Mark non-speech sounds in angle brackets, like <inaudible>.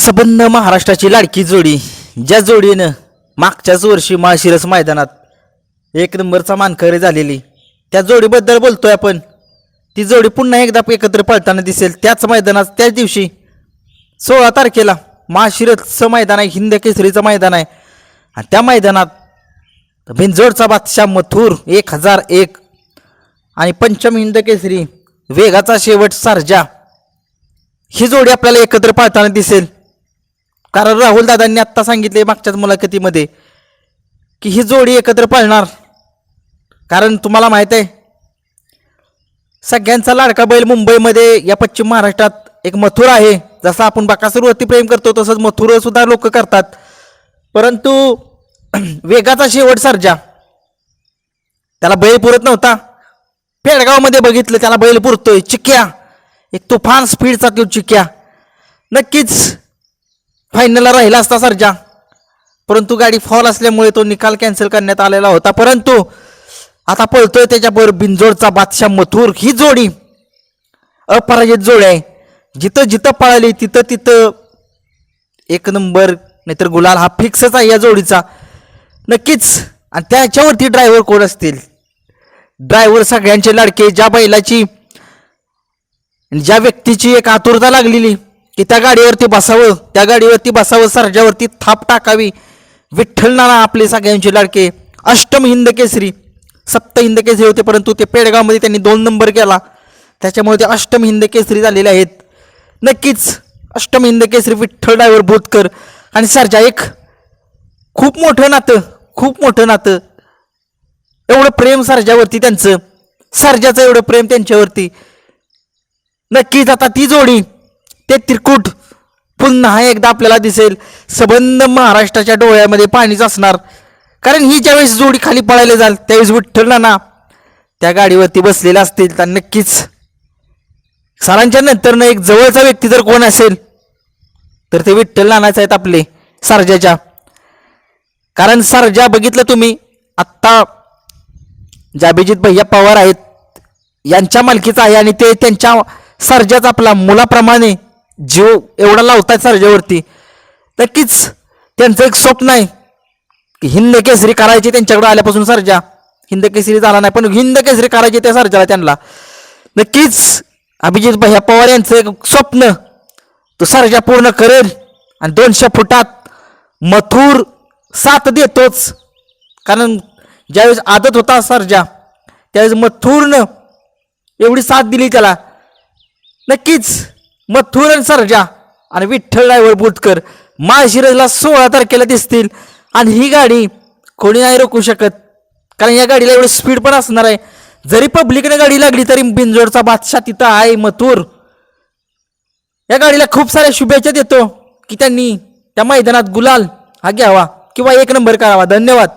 सबंध महाराष्ट्राची लाडकी जोडी. ज्या जोडीनं मागच्याच वर्षी माळशिरस मैदानात एक नंबरचा मानकरी झालेली. त्या जोडीबद्दल बोलतोय आपण. ती जोडी पुन्हा एकदा एकत्र पळताना दिसेल. त्याच मैदानात त्याच दिवशी सोळा तारखेला माळशिरसचं मैदान आहे हिंद केसरीचं मैदान आहे. आणि त्या मैदानात भिंजोडचा बादशाह मथुर एक हजार एक आणि पंचम हिंद केसरी वेगाचा शेवट सारजा. ही जोडी आपल्याला एकत्र पाळताना दिसेल. कारण राहुल दादांनी आत्ता सांगितले मागच्याच मुलाखतीमध्ये की ही जोडी एकत्र पाळणार. कारण तुम्हाला माहीत आहे सगळ्यांचा लाडका बैल मुंबईमध्ये या पश्चिम महाराष्ट्रात एक मथुर आहे. जसं आपण बाकासूरवरती प्रेम करतो तसंच मथुर सुद्धा लोक करतात. परंतु <clears throat> वेगाचा शेवट सर्जा. त्याला बैल पुरत नव्हता. पेडगावमध्ये बघितलं त्याला बैल पुरतोय. चिक्या. एक तुफान स्पीडचा तो चिक्या. नक्कीच फायनलला राहिला असता सर्जा. परंतु गाडी फॉल असल्यामुळे तो निकाल कॅन्सल करण्यात आलेला होता. परंतु आता पळतोय त्याच्याबरोबर बिंजोडचा बादशाह मथुर. ही जोडी अपराजित जोडी आहे. जिथं जिथं पळाली तिथं तिथं एक नंबर नाहीतर गुलाल हा फिक्सच आहे या जोडीचा. नक्कीच. आणि त्याच्यावरती ड्रायव्हर कोण असतील? ड्रायव्हर सगळ्यांचे लाडके ज्या बैलाची ज्या व्यक्तीची एक आतुरता लागलेली. की त्या गाडीवरती बसावं त्या गाडीवरती बसावं सर्जावरती थाप टाकावी. विठ्ठल नाना आपले सगळ्यांचे लाडके. अष्टम हिंद केसरी सप्त हिंद केसरी होते परंतु ते पेडगावमध्ये त्यांनी दोन नंबर केला. त्याच्यामुळे ते अष्टम हिंद केसरी झालेले आहेत. नक्कीच अष्टम हिंद केसरी विठ्ठल डायवर भूतकर आणि सरजा एक. खूप मोठं नातं खूप मोठं नातं. एवढं प्रेम सरजावरती त्यांचं. सरजाचं एवढं प्रेम त्यांच्यावरती. नक्कीच आता ती जोडी ते त्रिकूट पुन्हा एकदा आपल्याला दिसेल. सबंध महाराष्ट्राच्या डोळ्यामध्ये पाणीच असणार. कारण ही ज्यावेळेस जोडी खाली पळायला जाल त्यावेळेस विठ्ठल ना त्या गाडीवरती बसलेले असतील. तर नक्कीच सरांच्या नंतरनं एक जवळचा व्यक्ती जर कोण असेल तर ते विठ्ठल नानाच आहेत आपले सर्जाच्या. कारण सरजा बघितलं तुम्ही आत्ता जाबेजित भैया पवार आहेत यांच्या मालकीचा आहे आणि ते त्यांच्या सर्जाचा आपला मुलाप्रमाणे जीव एवढा लावतायत सर्जेवरती. नक्कीच त्यांचं एक स्वप्न आहे की हिंद केसरी करायची त्यांच्याकडे आल्यापासून सर्जा. हिंद केसरी झाला नाही पण हिंद केसरी करायची त्या सर्जाला त्यांना. नक्कीच अभिजित भैया पवार यांचं एक स्वप्न तो सर्जा पूर्ण करेल आणि दोनशे फुटात मथुर साथ देतोच. कारण ज्यावेळेस आदत होता सर्जा त्यावेळेस मथुरनं एवढी साथ दिली त्याला. नक्कीच मथुर आणि आणि विठ्ठल ड्रायव्हर बुटकर माळशिरजला सोळा तारखेला दिसतील. आणि ही गाडी कोणी नाही रोखू शकत. कारण या गाडीला एवढं स्पीड पण असणार आहे. जरी पब्लिकने गाडी लागली तरी बिंजोडचा बादशाह तिथं आहे मथुर. या गाडीला खूप साऱ्या शुभेच्छा देतो की त्यांनी त्या मैदानात गुलाल हा घ्यावा किंवा एक नंबर करावा. धन्यवाद.